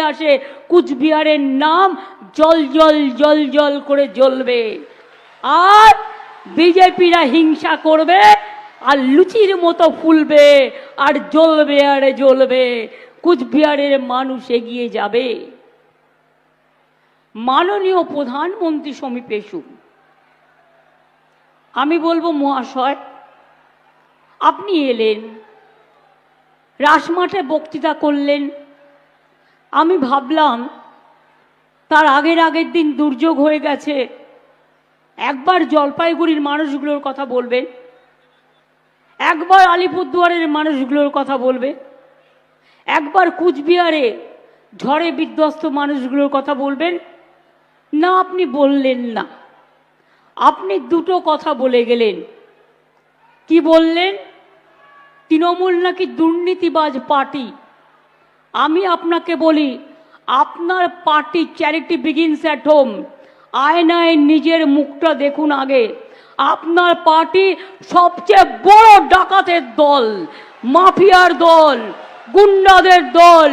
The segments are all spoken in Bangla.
আসে, কুচবিহারের নাম জল জল জল জল করে জ্বলবে। আর বিজেপিরা হিংসা করবে আর লুচির মতো ফুলবে আর জ্বলবে আর জ্বলবে। কুচবিহারের মানুষ এগিয়ে যাবে। মাননীয় প্রধানমন্ত্রী সমীপে এসুন আমি বলব, মহাশয়, আপনি এলেন, রাসমাঠে বক্তৃতা করলেন আমি ভাবলাম, তার আগের আগের দিন দুর্যোগ হয়ে গেছে, একবার জলপাইগুড়ির মানুষগুলোর কথা বলবেন একবার আলিপুরদুয়ারের মানুষগুলোর কথা বলবে, একবার কুচবিহারে ঝড়ে বিধ্বস্ত মানুষগুলোর কথা বলবেন না আপনি বললেন না। আপনি দুটো কথা বলে গেলেন। কি বললেন? তৃণমূল নাকি দুর্নীতিবাজ পার্টি? আমি আপনাকে বলি, আপনার party charity begins at home আয়নায় নিজের মুখটা দেখুন আগে। আপনার পার্টি সবচেয়ে বড় ডাকাতের দল, মাফিয়ার দল, গুন্ডাদের দল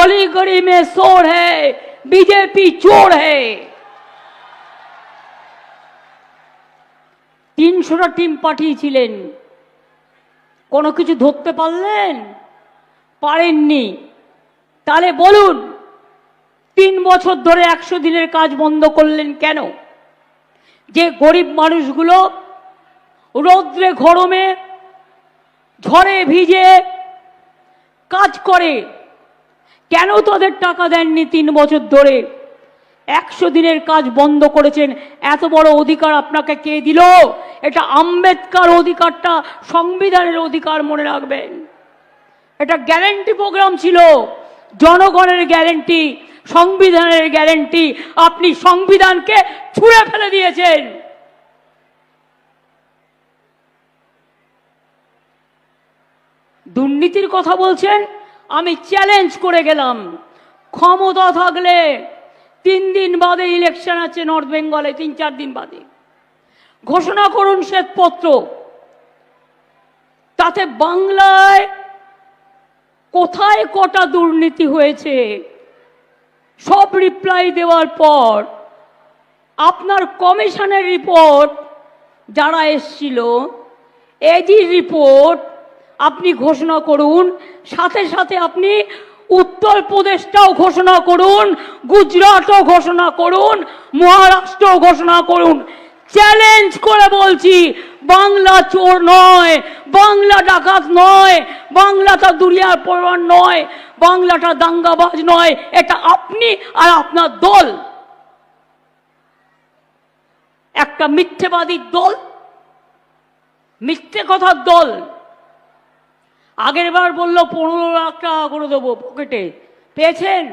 অলিগড়ি মে চোর হ্যায় বিজেপি চোর হ্যায় তিনশোটা টিম পাঠিয়েছিলেন। কোনো কিছু ধরতে পারলেন? পারেননি। তাহলে বলুন, তিন বছর ধরে একশো দিনের কাজ বন্ধ করলেন কেন? যে গরিব মানুষগুলো রৌদ্রে গরমে ঝড়ে ভিজে কাজ করে, কেন তাদের টাকা দেননি তিন বছর ধরে? একশো দিনের কাজ বন্ধ করেছেন, এত বড় অধিকার আপনাকে কে দিল? এটা আম্বেদকার অধিকারটা, সংবিধানের অধিকার মনে রাখবেন। এটা গ্যারেন্টি প্রোগ্রাম ছিল। জনগণের গ্যারেন্টি, সংবিধানের গ্যারেন্টি, আপনি সংবিধানকে ছুঁড়ে ফেলে দিয়েছেন। দুর্নীতির কথা বলছেন, আমি চ্যালেঞ্জ করে গেলাম। ক্ষমতা থাকলে তিন দিন বাদে ইলেকশন আছে নর্থ বেঙ্গলে তিন চার দিন বাদে। ঘোষণা করুন শ্বেতপত্র। তাতে বাংলায় কোথায় কটা দুর্নীতি হয়েছে? সব রিপ্লাই দেওয়ার পর, আপনার কমিশনের রিপোর্ট যারা এসছিল এজি রিপোর্ট আপনি ঘোষণা করুন, সাথে সাথে আপনি উত্তরপ্রদেশটাও ঘোষণা করুন, গুজরাটও ঘোষণা করুন, মহারাষ্ট্রও ঘোষণা করুন। চ্যালেঞ্জ করে বলছি, বাংলা চোর নয়, বাংলা ডাকাত নয়, বাংলাটা দুনিয়ার পরিবার নয়, বাংলাটা দাঙ্গাবাজ নয়, এটা আপনি আর আপনার দল। একটা মিথ্যেবাদীর দল, মিথ্যে কথার দল। আগের বার বলল, পনেরো লাখ টাকা করে দেবো পকেটে পেয়েছেন?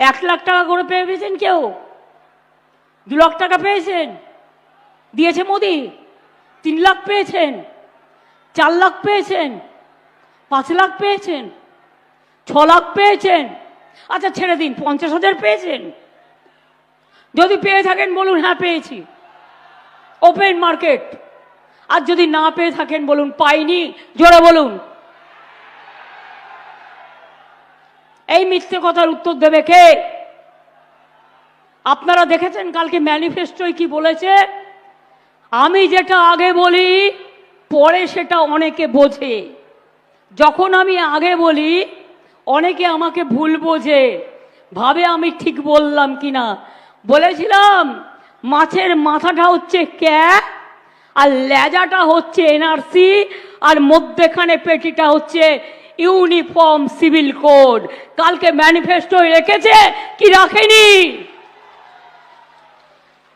এক লাখ টাকা করে পেয়ে পেয়েছেন কেউ? দু লাখ টাকা পেয়েছেন। দিয়েছে মোদি। তিন লাখ পেয়েছেন। চার লাখ পেয়েছেন। পাঁচ লাখ পেয়েছেন। ছ লাখ পেয়েছেন। আচ্ছা ছেড়ে দিন, পঞ্চাশ হাজার পেয়েছেন। যদি পেয়ে থাকেন বলুন হ্যাঁ পেয়েছি। Open market. আর যদি না পেয়ে থাকেন বলুন, পাইনি, জোরে বলুন। এই মিথ্যে কথার উত্তর দেবে কে? আপনারা দেখেছেন কালকে ম্যানিফেস্টোয় কি বলেছে? আমি যেটা আগে বলি, পরে সেটা অনেকে বোঝে। যখন আমি আগে বলি, অনেকে আমাকে ভুল বোঝে। ভাবে আমি ঠিক বললাম কি না? বলেছিলাম, মাছের মাথাটা হচ্ছে ক্যাপ আর লেজাটা হচ্ছে এনআরসি, আর মধ্যেখানে পেটিটা হচ্ছে ইউনিফর্ম সিভিল কোড। কালকে ম্যানিফেস্টো রেখেছে, কি রাখেনি?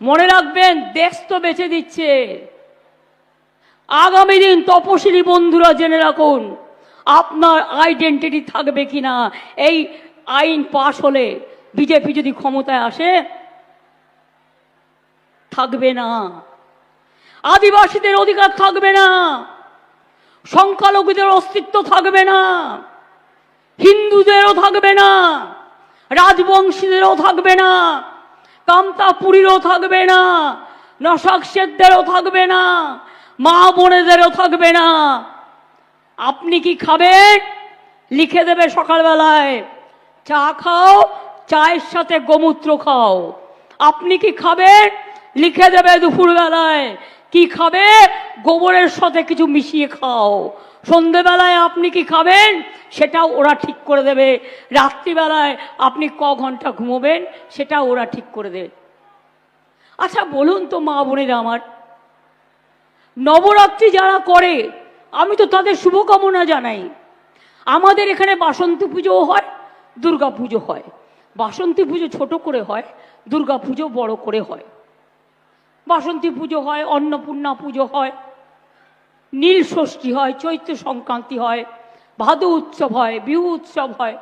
মনে রাখবেন, দেশ তো বেঁচে দিচ্ছে। আগামী দিন তপশিলি বন্ধুরা জেনে রাখুন, আপনার আইডেন্টিটি থাকবে কিনা। এই আইন পাশ হলে বিজেপি যদি ক্ষমতায় আসে, থাকবে না। আদিবাসীদের অধিকার থাকবে না। সংখ্যালঘুদের অস্তিত্ব থাকবে না। হিন্দুদেরও থাকবে না। রাজবংশীদেরও থাকবে না। কামতাপুরীরও থাকবে না নশাকশেদদেরও থাকবে না, মা বোনেদেরও থাকবে না। আপনি কি খাবেন? লিখে দেবে সকালবেলায়, চা খাও, চায়ের সাথে গোমূত্র খাও। আপনি কি খাবেন? লিখে দেবে দুপুরবেলায়, কি খাবে? গোবরের সাথে কিছু মিশিয়ে খাও। সন্ধেবেলায় আপনি কি খাবেন? সেটাও ওরা ঠিক করে দেবে। রাত্রিবেলায় আপনি ক ঘণ্টা ঘুমোবেন? সেটাও ওরা ঠিক করে দেবে। আচ্ছা বলুন তো, মা বোনেরা আমার, নবরাত্রি যারা করে, আমি তো তাদের শুভকামনা জানাই। আমাদের এখানে বাসন্তী পুজোও হয়, দুর্গা পুজো হয়। বাসন্তী পুজো ছোট করে হয়, দুর্গা পুজো বড় করে হয়। বাসন্তী পুজো হয়, অন্নপূর্ণা পুজো হয়। নীল ষষ্ঠী হয়, চৈত্র সংক্রান্তি হয়, ভাদু উৎসব হয়, বিহু উৎসব হয়।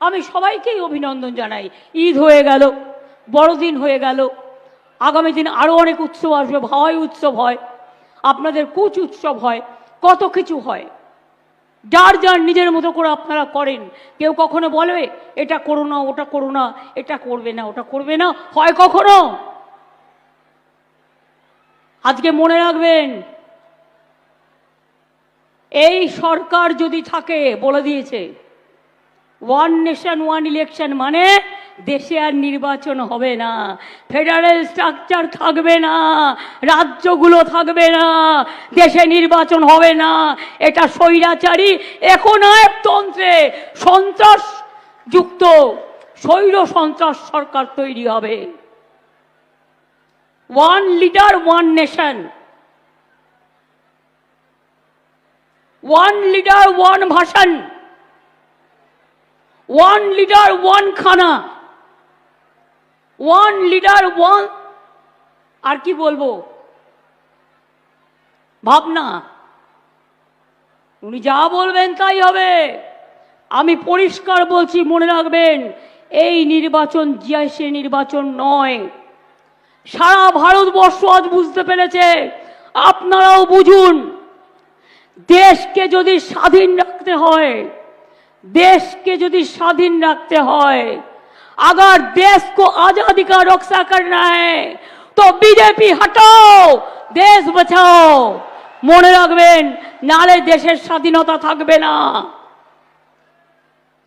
আমি সবাইকেই অভিনন্দন জানাই। ঈদ হয়ে গেল, বড়দিন হয়ে গেল। আগামী দিন আরও অনেক উৎসব আসবে, ভাওয়াই উৎসব হয়, আপনাদের কুচ উৎসব হয়, কত কিছু হয়। যার যার নিজের মতো করে আপনারা করেন। কেউ কখনো বলবে এটা করো না, ওটা করো না, এটা করবে না, ওটা করবে না। হয় কখনো? আজকে মনে রাখবেন এই সরকার যদি থাকে, বলে দিয়েছে ওয়ান নেশন ওয়ান ইলেকশন মানে দেশে আর নির্বাচন হবে না ফেডারেল স্ট্রাকচার থাকবে না, রাজ্যগুলো থাকবে না, দেশে নির্বাচন হবে না, এটা স্বৈরাচারী এখন একনায়কতন্ত্রে সন্ত্রাস যুক্ত স্বৈর সন্ত্রাস সরকার তৈরি হবে। One leader one nation one leader one ভাষণ ওয়ান লিডার ওয়ান খানা ওয়ান লিডার ওয়ান আর কি বলব? ভাবনা। উনি যা বলবেন তাই হবে। আমি পরিষ্কার বলছি, মনে রাখবেন, এই নির্বাচন জিয়াসে নির্বাচন নয়। সারা ভারতবর্ষ আজ বুঝতে পেরেছে। আপনারাও বুঝুন। দেশকে যদি স্বাধীন রাখতে হয় देश के यदि स्वाधीन रखते হয় अगर देश को आजादी का रक्षा करना है तो बीजेपी हटाओ দেশ বাঁচাও মনে রাখবেন নালে দেশের স্বাধীনতা থাকবে না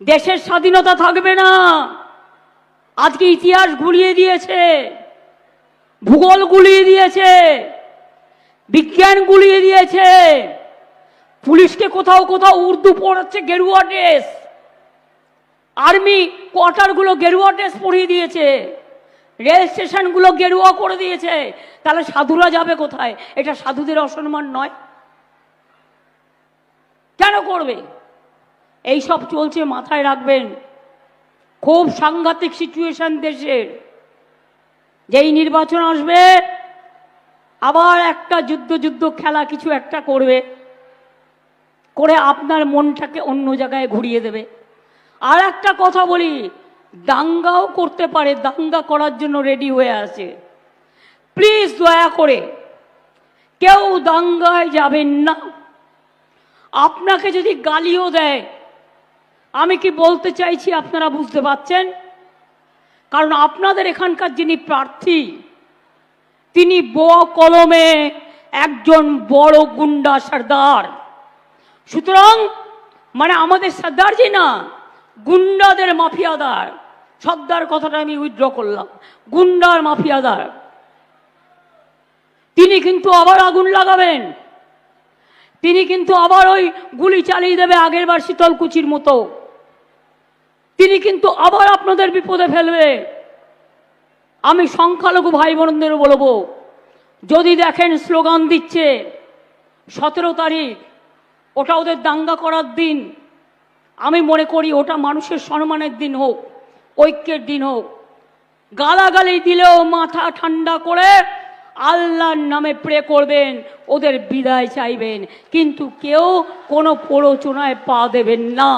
দেশের স্বাধীনতা থাকবে না আজকে ইতিহাস গুলিয়ে দিয়েছে ভূগোল গুলিয়ে দিয়েছে বিজ্ঞান গুলিয়ে দিয়েছে পুলিশকে কোথাও কোথাও উর্দু পড়াচ্ছে গেরুয়া ড্রেস। আর্মি কোয়ার্টারগুলো গেরুয়া ড্রেস পরিয়ে দিয়েছে। রেল স্টেশনগুলো গেরুয়া করে দিয়েছে। তাহলে সাধুরা যাবে কোথায়? এটা সাধুদের অসম্মান নয়। কেন করবে? এই সব চলছে মাথায় রাখবেন। খুব সাংঘাতিক সিচুয়েশন দেশের। যেই নির্বাচন আসবে, আবার একটা যুদ্ধ যুদ্ধ খেলা কিছু একটা করবে। করে আপনার মনটাকে অন্য জায়গায় ঘুরিয়ে দেবে। আর একটা কথা বলি, দাঙ্গাও করতে পারে, দাঙ্গা করার জন্য রেডি হয়ে আছে। প্লিজ দয়া করে, কেউ দাঙ্গায় যাবেন না। আপনাকে যদি গালিও দেয়, আমি কি বলতে চাইছি আপনারা বুঝতে পারছেন? কারণ আপনাদের এখানকার যিনি প্রার্থী, তিনি ব কলমে একজন বড় গুন্ডা সর্দার। সুতরাং মানে আমাদের সর্দারজি না, গুন্ডাদের মাফিয়াদার সর্দার কথাটা আমি উইথড্র করলাম। গুন্ডার মাফিয়াদার। তিনি কিন্তু আবার আগুন লাগাবেন। তিনি কিন্তু আবার ওই গুলি চালিয়ে দেবে আগের বার শীতলকুচির মতো। তিনি কিন্তু আবার আপনাদের বিপদে ফেলবে। আমি সংখ্যালঘু ভাই বোনদের বলব, যদি দেখেন স্লোগান দিচ্ছে, সতেরো তারিখ ওটা ওদের দাঙ্গা করার দিন। আমি মনে করি ওটা মানুষের সম্মানের দিন হোক, ঐক্যের দিন হোক। গালাগালি দিলেও মাথা ঠান্ডা করে আল্লাহর নামে প্রে করবেন, ওদের বিদায় চাইবেন। কিন্তু কেউ কোনো প্ররোচনায় পা দেবেন না।